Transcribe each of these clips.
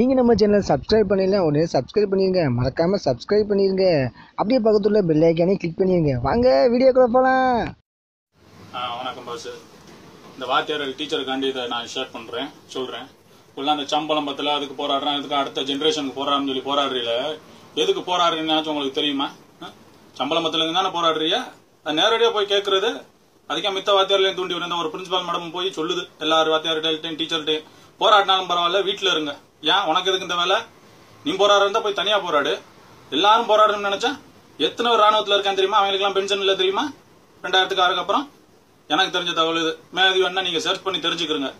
நீங்கள் நம்ம சேனலை சப்ஸ்கிரைப் பண்ணல உடனே சப்ஸ்கிரைப் பண்ணிடுங்க மறக்காமல் சப்ஸ்கிரைப் பண்ணிடுங்க அப்படியே பக்கத்துல பெல் ஐக்கானே கிளிக் பண்ணிடுங்க வாங்க வீடியோக்குள்ளே போகலாம் ஆ, வணக்கம் பாஸ் இந்த வாத்தியார் டீச்சருக்காண்டி இதை நான் ஷேர் பண்ணுறேன் சொல்கிறேன் ஃபுல்லாக அந்த சம்பளம் பத்தில் அதுக்கு போராடுறேன் அதுக்கு அடுத்த ஜென்ரேஷனுக்கு போராடுறேன்னு சொல்லி போராடுறீல. எதுக்கு போராடுறீங்கன்னாச்சும் உங்களுக்கு தெரியுமா? ஆ? சம்பளம் பத்தலங்க தானே போராடுறியா அது நேரடியாக போய் கேட்கறது அதுக்கே மித்த வாத்தியார்லையும் தூண்டி விடுந்த ஒரு பிரின்சிபால் மேடம் போய் சொல்லுது. எல்லாரும் வாத்தியார்கிட்டையும் டீச்சர்கிட்டையும் போராடினாலும் பரவாயில்ல வீட்டில் இருங்க. ஏன் உனக்கு எதுக்கு இந்த வேலை? நீ போராடுறதா போய் தனியா போராடு. எல்லாரும் போராடணும்னு நினைச்சா எத்தனை பேர் ராணுவத்தில் இருக்கான்னு தெரியுமா? அவங்களுக்குலாம் பென்ஷன் இல்லை தெரியுமா? ரெண்டாயிரத்துக்கு ஆறுக்கு அப்புறம்? எனக்கு தெரிஞ்ச தகவல் இது. மேதி வேணா நீங்க சர்ச் பண்ணி தெரிஞ்சுக்கிறங்க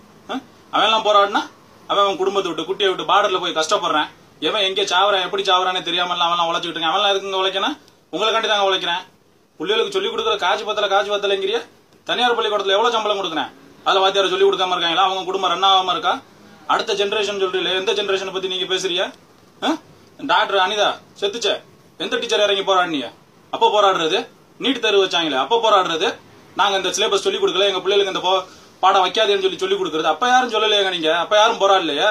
அவன் எல்லாம் போராடினா அவன் அவன் குடும்பத்தை விட்டு குட்டியை விட்டு பார்டர்ல போய் கஷ்டப்படுறேன். எவன் எங்கே சாவறான் எப்படி சாவறானே தெரியாம அவன்லாம் உழைச்சிட்டு இருக்கான். அவன்லாம் இருக்குங்க உழைக்கணும்? உங்களுக்காண்டி தாங்க உழைக்கிறேன். பிள்ளைகளுக்கு சொல்லிக் கொடுக்குற காசு பத்தல காஜி பத்தலைங்கிறிய தனியார் பள்ளிக்கூடத்துல எவ்வளவு சம்பளம் கொடுக்குறேன்? அதுல வாத்தியார் சொல்லி கொடுக்காம இருக்காங்களா? அவங்க குடும்பம் ரன் ஆகாம இருக்கா? அடுத்த ஜெனரேஷன் சொல்றீங்களே எந்த ஜெனரேஷனை பத்தி நீங்க பேசுறீங்க? டாக்டர் அனிதா செத்துச்சே. எந்த டீச்சர் இறங்கி போராடினீங்க? அப்போ போராடுறது? நீட் தேர்வு வச்சாங்களே அப்போ போராடுறது? நாங்க இந்த சிலபஸ் சொல்லி கொடுக்கல எங்க பிள்ளைகளுக்கு இந்த பாடம் வைக்காதேன்னு சொல்லி சொல்லி கொடுக்கறது. அப்ப யாரும் சொல்லலையாங்க நீங்க? அப்ப யாரும் போராடலையே?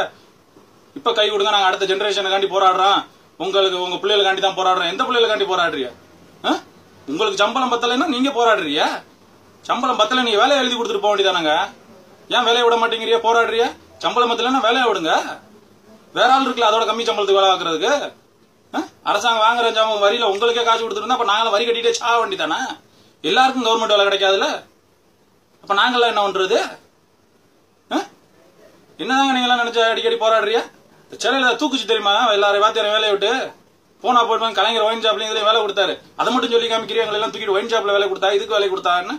இப்ப கை கொடுங்க நாங்க அடுத்த ஜெனரேஷனுக்காண்டி போராடுறோம். உங்களுக்கு உங்க பிள்ளைகளுக்காண்டி தான் போராடுறோம். எந்த பிள்ளைகளுக்காண்டி போராடுறியா ஆ? உங்களுக்கு சம்பளம் பத்தலைன்னா நீங்க போராடுறியா சம்பளம் பத்தல நீங்க வேலையை எழுதி கொடுத்துட்டு போக வேண்டியதானங்க? ஏன் வேலையை விட மாட்டேங்கிறியா போராடுறியா சம்பளம் பத்தலைன்னா வேலையை விடுங்க. வேற ஆள் இருக்குல்ல அதோட கம்மி சம்பளத்துக்கு வேலை ஆக்குறதுக்கு ஆ? அரசாங்கம் வாங்குற சம்பளம் வரியில உங்களுக்கே காசு கொடுத்துருந்தா அப்ப நாங்களும் வரி கட்டிட்டே சாக வேண்டியதானே எல்லாருக்கும் கவர்மெண்ட் வேலை கிடைக்காதுல்ல? அப்ப நாங்களாம் என்ன பண்றது? ஆ? என்னதாங்க நீங்க எல்லாம் நினைச்ச அடிக்கடி போராடுறியா சென்னையில தூக்குச்சு தெரியுமா? எல்லாரும் வாத்தியார வேலையை விட்டு. போனா போயிட்டு கலைஞர் ஒயின் ஷாப்லயும் வேலை கொடுத்தாரு. அதை மட்டும் சொல்லி காமிக்கிறீங்க எல்லாம் தூக்கிட்டு ஒயின் ஷாப்ல வேலை கொடுத்தா இதுக்கு வேலை கொடுத்தான்னு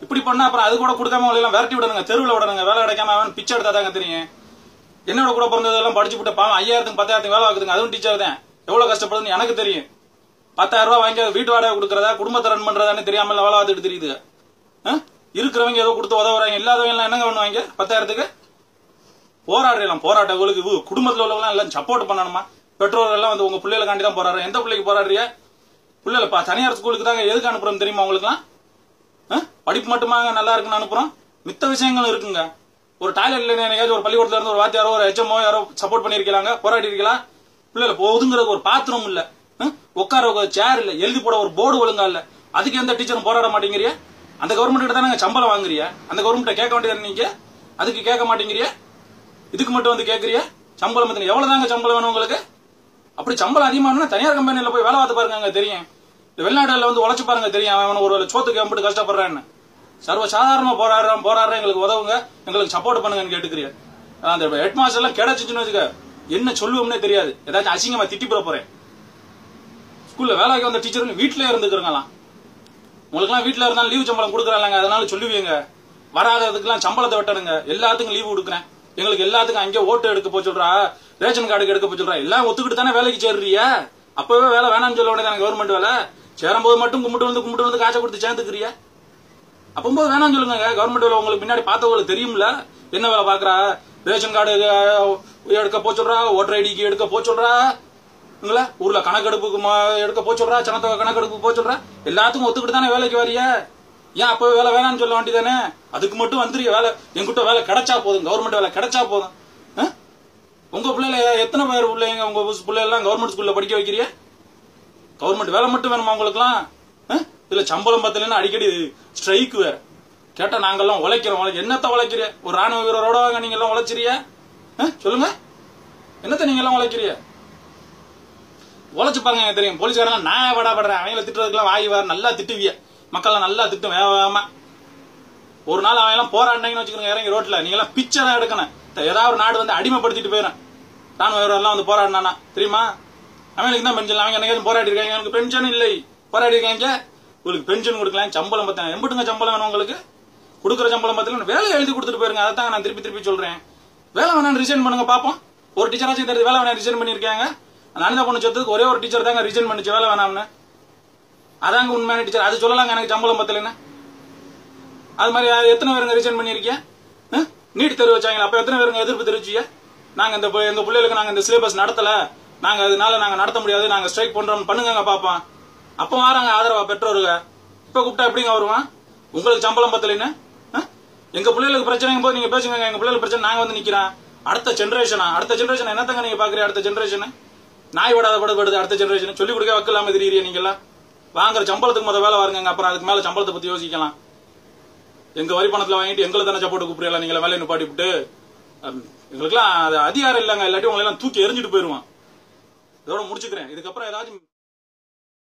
இப்படி பண்ணா அப்புறம் அது கூட கொடுக்காம எல்லாம் விரட்டி விடணுங்க. தெருவில் விடணுங்க. வேலை கிடைக்காம அவன் பிச்சை எடுத்தாதாங்க தெரியும். என்னோட கூட பிறந்ததெல்லாம் படிச்சு விட்டு பாவம் ஐயாயிரத்துக்கு பத்தாயிரத்துக்கு வேலை ஆகுதுங்க. அதுவும் டீச்சர் தான். எவ்வளவு கஷ்டப்படுதுன்னு எனக்கு தெரியும். பத்தாயிரம் ரூபாய் வாங்கி வீட்டு வாடகை கொடுக்கறதா குடும்பத்தை ரன் பண்றதான்னு தெரியாம வேலை பார்த்துட்டு தெரியுது. ஆ? இருக்கிறவங்க ஏதோ கொடுத்து உதவுறாங்க. இல்லாதவங்க எல்லாம் என்னங்க பண்ணுவாங்க? பத்தாயிரத்துக்கு? போராடுறலாம் போராட்டங்களுக்கு இவு- குடும்பத்தில் உள்ளவங்களாம் எல்லாம் சப்போர்ட் பண்ணணுமா? பெற்றோர்கள் எல்லாம் வந்து உங்க பிள்ளைகளுக்காண்டி தான் போராடுறேன் எந்த பிள்ளைக்கு போராடுறியா பிள்ளைகளை தனியார் ஸ்கூலுக்கு தாங்க எதுக்கு அனுப்புறோம் தெரியுமா உங்களுக்குலாம் படிப்பு மட்டுமாங்க நல்லா இருக்குன்னு அனுப்புறோம்? மித்த விஷயங்களும் இருக்குங்க. ஒரு டாய்லெட்ல என்னைக்காச்சும் ஒரு பள்ளிக்கூடத்துல இருந்து ஒரு வாத்தியாரோ ஒரு ஹெச்எம்ஓ யாரோ சப்போர்ட் பண்ணிருக்கலாங்க போராடி இருக்கலாம் பிள்ளைல போகுதுங்கிறது ஒரு பாத்திரம் இல்ல. உட்கார ஒரு சேர் இல்ல எழுதி போட ஒரு போர்டு ஒழுங்கா இல்ல. அதுக்கு எந்த டீச்சரும் போராட மாட்டேங்கிறிய? அந்த கவர்மெண்ட் கிட்ட தானே சம்பளம் வாங்குறிய? அந்த கவர்மெண்ட் கேட்க வேண்டியது நீங்க? அதுக்கு கேட்க மாட்டேங்கிறிய? இதுக்கு மட்டும் வந்து கேக்குறிய சம்பளம் எவ்வளவு தாங்க சம்பளம் வேணும் உங்களுக்கு? அப்படி சம்பளம் அதிகமானா தனியார் கம்பெனில போய் வேலை பார்த்து பாருங்க தெரியும். இந்த வெளிநாடுல வந்து உழைச்சு பாருங்க தெரியும். அவன் ஒரு சோத்துக்கு எம்பிட்டு கஷ்டப்படுறான்னு. சர்வ சாதாரணமா போராடுறான் போராடுறேன் எங்களுக்கு உதவுங்க. எங்களுக்கு சப்போர்ட் பண்ணுங்கன்னு கேட்டுக்கிறீங்க. அந்த ஹெட் மாஸ்டர் எல்லாம் கிடைச்சிச்சுன்னு வச்சுக்க என்ன சொல்லுவோம்னே தெரியாது. ஏதாச்சும் அசிங்கமா திட்டி போட போறேன். ஸ்கூல்ல வேலைக்கு வந்த டீச்சர் வீட்லயே இருந்துக்கிறங்களாம் உங்களுக்குலாம் வீட்டுல இருந்தாலும் லீவ் சம்பளம் கொடுக்குறாங்க அதனால சொல்லுவீங்க. வராததுக்கெல்லாம் சம்பளத்தை வெட்டணுங்க. எல்லாத்துக்கும் லீவு கொடுக்குறேன். எங்களுக்கு எல்லாத்துக்கும் அங்கே ஓட்டு எடுக்க போய் சொல்றா. ரேஷன் கார்டுக்கு எடுக்க போய் சொல்றா. எல்லாம் ஒத்துக்கிட்டு தானே வேலைக்கு சேர்றியா அப்பவே வேலை வேணாம்னு சொல்ல வேண்டியதானே கவர்மெண்ட் வேலை. சேரும்போது மட்டும் கும்பிட்டு வந்து கும்பிட்டு வந்து காசை கொடுத்து சேர்ந்துக்கிறியா? அப்பம்போது வேணாம்னு சொல்லுங்க. கவர்மெண்ட் வேலை உங்களுக்கு முன்னாடி பார்த்தவங்களுக்கு தெரியும்ல? என்ன வேலை பாக்குறா ரேஷன் கார்டு எடுக்க போய் சொல்றா? ஓட்டர் ஐடிக்கு எடுக்க போய் சொல்றா? இல்லைங்களா ஊர்ல கணக்கெடுப்புக்கு எடுக்க போய் சொல்றா? சனத்தொகை கணக்கெடுப்பு போய் சொல்றா? எல்லாத்துக்கும் ஒத்துக்கிட்டு தானே வேலைக்கு வரிய? ஏன் அப்ப வேலை வேணாம்னு சொல்ல வேண்டியதானே? அதுக்கு மட்டும் வந்துருக்க வேலை எங்கிட்ட வேலை கிடைச்சா போதும். கவர்மெண்ட் வேலை கிடைச்சா போதும். ஆ? உங்க பிள்ளைல எத்தனை பேர் பிள்ளைங்க உங்க பிள்ளை எல்லாம் கவர்மெண்ட் ஸ்கூல்ல படிக்க வைக்கிறீங்க கவர்மெண்ட் வேலை மட்டும் வேணுமா உங்களுக்குலாம் ஆ? இதுல சம்பளம் பத்தலைன்னா அடிக்கடி ஸ்ட்ரைக் வேற. கேட்டா நாங்கெல்லாம் உழைக்கிறோம். உழைக்க என்னத்த உழைக்கிறிய ஒரு ராணுவ வீரரோட வாங்க நீங்க எல்லாம் உழைச்சிறிய ஆ? சொல்லுங்க. என்னத்த நீங்க எல்லாம் உழைக்கிறிய? உழைச்சு பாருங்க எனக்கு தெரியும். போலீஸ்காரங்க நான் படாபடுறேன் அவங்கள திட்டுறதுக்குலாம் வாய் வேற நல்லா திட்டுவிய. மக்கள்லாம் நல்லா திட்டும் வேக வேகமா. ஒரு நாள் அவன் எல்லாம் போராடினீங்கன்னு வச்சுக்கோங்க இறங்கி ரோட்ல. நீங்க எல்லாம் பிச்சை தான் எடுக்கணும். ஏதாவது ஒரு நாடு வந்து அடிமைப்படுத்திட்டு போயிடும் ராணுவ வீரர் எல்லாம் வந்து போராடினானா. தெரியுமா? அவங்களுக்கு தான் பென்ஷன். அவங்க என்னைக்காச்சும் போராடி இருக்காங்க எனக்கு பென்ஷன் இல்லை. போராடி இருக்காங்க உங்களுக்கு பென்ஷன் கொடுக்கலாம். சம்பளம் பார்த்தேன் எம்பிட்டுங்க சம்பளம் வேணும் உங்களுக்கு? கொடுக்குற சம்பளம் பார்த்தீங்கன்னா வேலை எழுதி கொடுத்துட்டு போயிருங்க. அதை தான் நான் திருப்பி திருப்பி சொல்றேன். வேலை வேணாம் ரிசைன் பண்ணுங்க பாப்போம். ஒரு டீச்சராச்சும் தெரியுது வேலை வேணாம் ரிசைன் பண்ணிருக்காங்க அந்த பொண்ணு சொத்துக்கு ஒரே ஒரு டீச்சர் தாங்க ரிசைன் பண்ணிச்சு. வேலை வேணாம்னு. அதாங்க உண்மையான டீச்சர் அது சொல்லலாங்க எனக்கு சம்பளம் பத்தலைன்னு. அது மாதிரி யார் எத்தனை பேருங்க ரிசைன் பண்ணிருக்கீங்க நீட் தேர்வு வச்சாங்களா? அப்ப எத்தனை பேருங்க எதிர்ப்பு தெரிவிச்சியா நாங்க இந்த எங்க பிள்ளைகளுக்கு நாங்க இந்த சிலபஸ் நடத்தல. நாங்க அதனால நாங்க நடத்த முடியாது நாங்க ஸ்ட்ரைக் பண்றோம் பண்ணுங்க பாப்போம். அப்ப வாராங்க ஆதரவா பெற்றோருங்க. இப்ப கூப்பிட்டா எப்படிங்க வருவான்? உங்களுக்கு சம்பளம் பத்தலைன்னு? ஆ? எங்க பிள்ளைகளுக்கு பிரச்சனைங்கும் போது நீங்க பேசுங்க எங்க பிள்ளைகளுக்கு பிரச்சனை நாங்க வந்து நிக்கிறோம். அடுத்த ஜென்ரேஷனா அடுத்த ஜென்ரேஷன் என்னத்தங்க நீங்க பாக்குறீங்க? அடுத்த ஜென்ரேஷன் நாய் விடாத படுபடுது அடுத்த ஜென்ரேஷன் சொல்லி கொடுக்க வைக்கலாம தெரியுறியா நீங்களாம் வாங்குற சம்பளத்துக்கு முத வேலை வாருங்க அப்புறம் அதுக்கு மேல சம்பளத்தை பத்தி யோசிக்கலாம். எங்க வரி பணத்துல வாங்கிட்டு எங்களை தானே சப்போர்ட் கூப்பிடுறீங்களா? நீங்கள வேலையை நிப்பாட்டி விட்டு அம், எங்களுக்கெல்லாம் அது அதிகாரம் இல்லைங்க. இல்லாட்டி உங்களை எல்லாம் தூக்கி எரிஞ்சிட்டு போயிருவான். இதோட முடிச்சுக்கிறேன். இதுக்கப்புறம் ஏதாச்சும்